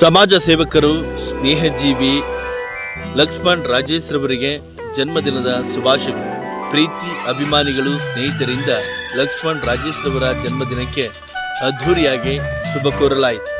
ಸಮಾಜ ಸೇವಕರು, ಸ್ನೇಹಜೀವಿ ಲಕ್ಷ್ಮಣ್ ರಾಜೇಶ್ ರವರಿಗೆ ಜನ್ಮದಿನದ ಶುಭಾಶಯಗಳು. ಪ್ರೀತಿ, ಅಭಿಮಾನಿಗಳು, ಸ್ನೇಹಿತರಿಂದ ಲಕ್ಷ್ಮಣ್ ರಾಜೇಶ್ ರವರ ಜನ್ಮದಿನಕ್ಕೆ ಅದ್ಧೂರಿಯಾಗಿ ಶುಭ ಕೋರಲಾಯಿತು.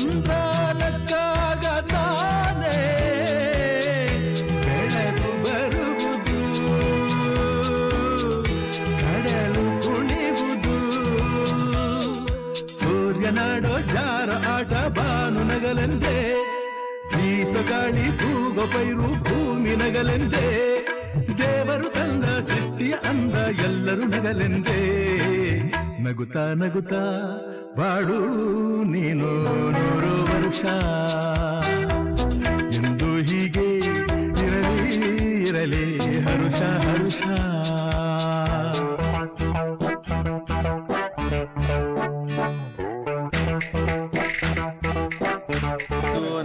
ಚಂದ್ರ ನಕ್ಕಾಗ ತಾನೇ ಬೆಳಕು ಬರುವುದು, ಕಡಲು ಕುಣಿವುದು. ಸೂರ್ಯನಾಡೋ ಜಾರ ಆಟ ಬಾನು ನಗಲೆಂದೇ. ಬೀಸಗಾಳಿ ತೂಗೋ ಪೈರು ಭೂಮಿ ನಗಲೆಂದೇ. ದೇವರು ತಂದ ಸೃಷ್ಟಿಯ ಅಂದ ಎಲ್ಲರೂ ನಗಲೆಂದೇ. ನಗುತ್ತಾ ನಗುತ್ತಾ ಬಾಡು ನೀನು ನೂರು ವರ್ಷ. ಎಂದು ಹೀಗೆ ಇರಲಿ ಇರಲಿ, ಹರುಷ ಹರುಷ.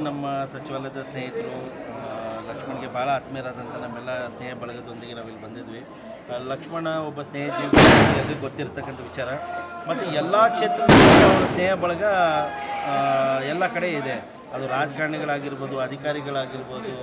ನಮ್ಮ ಸಚಿವಾಲಯದ ಸ್ನೇಹಿತರು ಲಕ್ಷ್ಮಣ್ಗೆ ಭಾಳ ಆತ್ಮೀಯರಾದಂಥ ನಮ್ಮೆಲ್ಲ ಸ್ನೇಹ ಬಳಗದೊಂದಿಗೆ ನಾವಿಲ್ಲಿ ಬಂದಿದ್ವಿ. ಲಕ್ಷ್ಮಣ ಒಬ್ಬ ಸ್ನೇಹ ಜೀವಿ ಗೊತ್ತಿರತಕ್ಕಂಥ ವಿಚಾರ. ಮತ್ತು ಎಲ್ಲ ಕ್ಷೇತ್ರದಲ್ಲಿ ಅವರ ಸ್ನೇಹ ಬಳಗ ಎಲ್ಲ ಕಡೆ ಇದೆ. ಅದು ರಾಜಕಾರಣಿಗಳಾಗಿರ್ಬೋದು, ಅಧಿಕಾರಿಗಳಾಗಿರ್ಬೋದು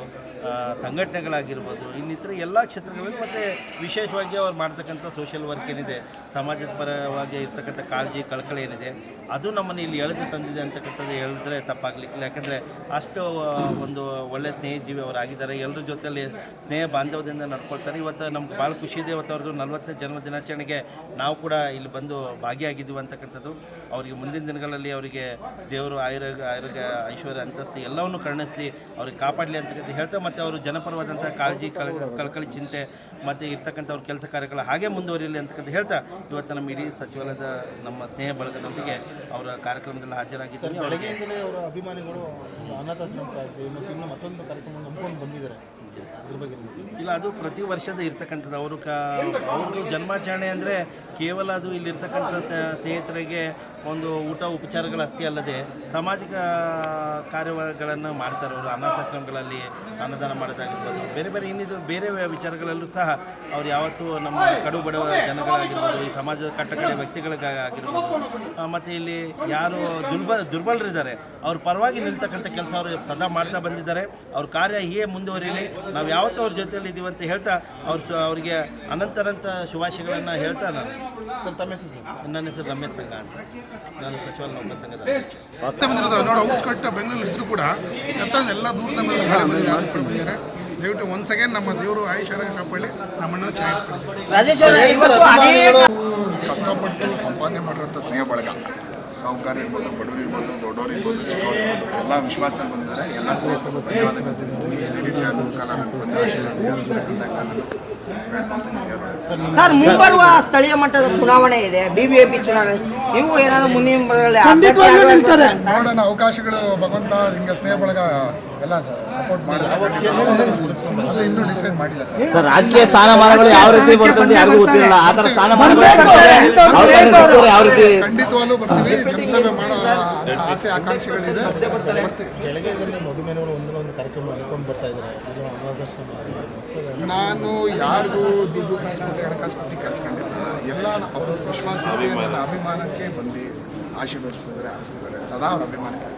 ಸಂಘಟನೆಗಳಾಗಿರ್ಬೋದು, ಇನ್ನಿತರ ಎಲ್ಲ ಕ್ಷೇತ್ರಗಳಲ್ಲಿ ಮತ್ತು ವಿಶೇಷವಾಗಿ ಅವ್ರು ಮಾಡ್ತಕ್ಕಂಥ ಸೋಷಿಯಲ್ ವರ್ಕ್ ಏನಿದೆ, ಸಮಾಜದ ಪರವಾಗಿ ಇರ್ತಕ್ಕಂಥ ಕಾಳಜಿ, ಕಳಕಳಿ ಏನಿದೆ, ಅದು ನಮ್ಮನ್ನು ಇಲ್ಲಿ ಎಳೆದು ತಂದಿದೆ ಅಂತಕ್ಕಂಥದ್ದು ಹೇಳಿದ್ರೆ ತಪ್ಪಾಗಲಿಕ್ಕಿಲ್ಲ. ಯಾಕಂದರೆ ಅಷ್ಟು ಒಂದು ಒಳ್ಳೆ ಸ್ನೇಹಜೀವಿ ಅವರಾಗಿದ್ದಾರೆ ಎಲ್ಲರ ಜೊತೆಯಲ್ಲಿ ಸ್ನೇಹ ಬಾಂಧವ್ಯದಿಂದ ನಡ್ಕೊಳ್ತಾರೆ. ಇವತ್ತು ನಮ್ಗೆ ಭಾಳ ಖುಷಿ ಇದೆ. ಇವತ್ತು ಅವ್ರದ್ದು ನಲವತ್ತನೇ ಜನ್ಮ ದಿನಾಚರಣೆಗೆ ನಾವು ಕೂಡ ಇಲ್ಲಿ ಬಂದು ಭಾಗಿಯಾಗಿದ್ದೀವಿ ಅಂತಕ್ಕಂಥದ್ದು. ಅವರಿಗೆ ಮುಂದಿನ ದಿನಗಳಲ್ಲಿ ಅವರಿಗೆ ದೇವರು ಆಯುರ್ ಆಯುರ್ಗ ಐಶ್ವರ್ಯ ಅಂತಸ್ತು ಎಲ್ಲವನ್ನು ಕರುಣಿಸಲಿ ಅವ್ರಿಗೆ ಕಾಪಾಡಲಿ ಅಂತ ಹೇಳ್ತಾ ಮತ್ತು ಅವರು ಜನಪರವಾದಂಥ ಕಾಳಜಿ ಕಳ ಕಳಕಳಿ ಚಿಂತೆ ಮತ್ತು ಇರ್ತಕ್ಕಂಥ ಅವ್ರ ಕೆಲಸ ಕಾರ್ಯಗಳು ಹಾಗೆ ಮುಂದುವರಿಯಲಿ ಅಂತಕ್ಕಂಥ ಹೇಳ್ತಾ ಇವತ್ತು ನಮ್ಮ ಇಡೀ ಸಚಿವಾಲಯದ ನಮ್ಮ ಸ್ನೇಹ ಬಳಗದೊಂದಿಗೆ ಅವರ ಕಾರ್ಯಕ್ರಮದಲ್ಲಿ ಹಾಜರಾಗಿದ್ದಾರೆ ಅವರಿಗೆ ಅವರ ಅಭಿಮಾನಿಗಳು ಅನಾಥಾಶ್ರಮ ಮತ್ತೊಂದು ಕಾರ್ಯಕ್ರಮ ನಂಬ್ಕೊಂಡು ಬಂದಿದ್ದಾರೆ ಇಲ್ಲ ಅದು ಪ್ರತಿ ವರ್ಷದ ಇರ್ತಕ್ಕಂಥದ್ದು. ಅವರು ಕ ಅವ್ರದ್ದು ಜನ್ಮಾಚರಣೆ ಅಂದರೆ ಕೇವಲ ಅದು ಇಲ್ಲಿರ್ತಕ್ಕಂಥ ಸ್ನೇಹಿತರಿಗೆ ಒಂದು ಊಟ ಉಪಚಾರಗಳು ಅಷ್ಟೇ ಅಲ್ಲದೆ ಸಾಮಾಜಿಕ ಕಾರ್ಯಗಳನ್ನು ಮಾಡ್ತಾರೆ ಅವರು ಅನಾಥಾಶ್ರಮಗಳಲ್ಲಿ ಅನುದಾನ ಮಾಡೋದಾಗಿರ್ಬೋದು ಬೇರೆ ಬೇರೆ ಇನ್ನಿದು ಬೇರೆ ವಿಚಾರಗಳಲ್ಲೂ ಸಹ ಅವ್ರು ಯಾವತ್ತೂ ನಮ್ಮ ಕಡು ಬಡವ ಜನಗಳಾಗಿರ್ಬೋದು ಈ ಸಮಾಜದ ಕಟ್ಟಕಡೆ ವ್ಯಕ್ತಿಗಳಿಗಾಗಿರ್ಬೋದು ಮತ್ತು ಇಲ್ಲಿ ಯಾರು ದುರ್ಬಲ ದುರ್ಬಲರಿದ್ದಾರೆ ಅವ್ರ ಪರವಾಗಿ ನಿಲ್ತಕ್ಕಂಥ ಕೆಲಸ ಅವರು ಸದಾ ಮಾಡ್ತಾ ಬಂದಿದ್ದಾರೆ ಅವ್ರ ಕಾರ್ಯ ಹೀಗೆ ಮುಂದುವರಿಯಲಿ ನಾವು ಯಾವತ್ತೂ ಅವ್ರ ಜೊತೆಯಲ್ಲಿ ಇದ್ದೀವಿ ಅಂತ ಹೇಳ್ತಾ ಅವ್ರು ಸ ಅವರಿಗೆ ಅನಂತರಂತ ಶುಭಾಶಯಗಳನ್ನು ಹೇಳ್ತಾ ನಾನು. ಸರ್ ತಮ್ಮ ಹೆಸರು ಸರ್? ನನ್ನ ಹೆಸರು ರಮೇಶ್ ಸಂಘ ಅಂತ. ನಾನು ಸಚಿವ ನೌಕರ ಸಂಘದ ಬೆಂಗಳೂರು ಇದ್ರು ಕೂಡ ಎಲ್ಲ ದೂರದ ಬಂದಿದ್ದಾರೆ ದಯವಿಟ್ಟು ಒನ್ಸ್ ಸೆಕೆಂಡ್ ನಮ್ಮ ದೇವರು ಆಯುಷ್ ಆರೋಗ್ಯ ಕಾಪಾಡಿ ನಮ್ಮನ್ನ ಚೆನ್ನಾಗಿ ಕಷ್ಟಪಟ್ಟು ಸಂಪಾದನೆ ಮಾಡಿರೋಂಥ ಸ್ನೇಹ ಬಳಗ. ಸಾಹುಕಾರ ಇರ್ಬೋದು ಬಡವರು ಇರ್ಬೋದು ದೊಡ್ಡವರು ಇರ್ಬೋದು ಚಿಕ್ಕವರು ಇರ್ಬೋದು ಎಲ್ಲ ವಿಶ್ವಾಸ ಬಂದಿದ್ದಾರೆ. ಎಲ್ಲ ಸ್ನೇಹಿತರು ಧನ್ಯವಾದಗಳು ತಿಳಿಸ್ತೀನಿ ಇದೇ ರೀತಿ ಆದ ಕಾಲ ನನಗೆ ಬಂದು ಆಶೀರ್ವಾದ ನಾನು ಬೇಡ್ಕೊಂತೀನಿ ದೇವರಲ್ಲಿ. ಸರ್ ಮುಂಬರುವ ಸ್ಥಳೀಯ ಮಟ್ಟದ ಚುನಾವಣೆ ಇದೆ ಬಿಬಿಎಪಿ ಚುನಾವಣೆ. ನೀವು ಏನಾದ್ರೂ ಮುಂದಿನ ಆಗುವಂತ- ನೋಡೋಣ ಅವಕಾಶಗಳು ಭಗವಂತ ಹಿಂಗ ಸ್ನೇಹ ಬಳಗ ಎಲ್ಲ ಸಪೋರ್ಟ್ ಮಾಡಿದ್ರೆ ಅದು ಇನ್ನೂ ಡಿಸೈಡ್ ಮಾಡಿಲ್ಲ ಸರ್. ರಾಜಕೀಯ ಸ್ಥಾನಮಾನಗಳು ಯಾವ ರೀತಿ ಬರ್ತದೆ ಯಾರಿಗೂ ಗೊತ್ತಿಲ್ಲ. ಆ ಥರ ಸ್ಥಾನಮಾನಗಳು ಯಾವ ರೀತಿ ಖಂಡಿತವಾಗ್ಲೂ ಬರ್ತೀವಿ. ಜನಸೇವೆ ಮಾಡೋ ಆಸೆ ಆಕಾಂಕ್ಷೆಗಳಿದೆ. ಬರ್ತೀವಿ. ಒಂದೊಂದು ಕಾರ್ಯಕ್ರಮ ಬರ್ತಾ ಇದ್ದಾರೆ ನಾನು ಯಾರಿಗೂ ದುಡ್ಡು ಕಾಸು ಕೊಟ್ಟು ಹಣಕಾಸು ಕೊಟ್ಟು ಕರ್ಸ್ಕೊಂಡಿಲ್ಲ ಎಲ್ಲ ಅವರ ವಿಶ್ವಾಸ ಅಭಿಮಾನಕ್ಕೆ ಬಂದು ಆಶೀರ್ವದಿಸ್ತಿದ್ದಾರೆ ಹರಿಸ್ತಿದ್ದಾರೆ ಸದಾ ಅವರ ಅಭಿಮಾನಕ್ಕೆ